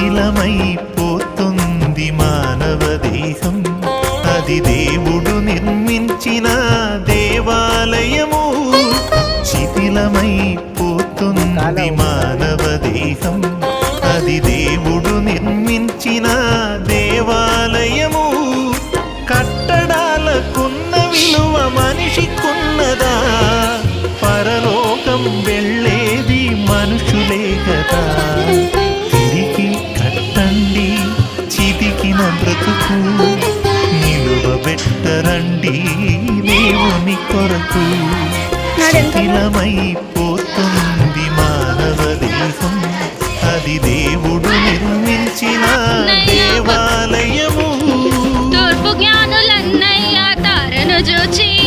శిథిలమైపోతుంది మానవ దేహం అది దేవుడు నిర్మించిన దేవాలయము. శిథిలమైపోతుంది మానవ దేహం అది దేవుడు నిర్మించిన దేవాలయము. కట్టడాలకున్న విలువ మనిషికున్నదా? పరలోకం వెళ్ళేది మన బ్రతుకు. నిలువబెట్టరండి దేవుని కొరకు. శిథిలమైపోతుంది మానవ దేహం అది దేవుడు నిర్మించిన దేవాలయము. తూర్పు జ్ఞానులన్నయ్య తారను చూచి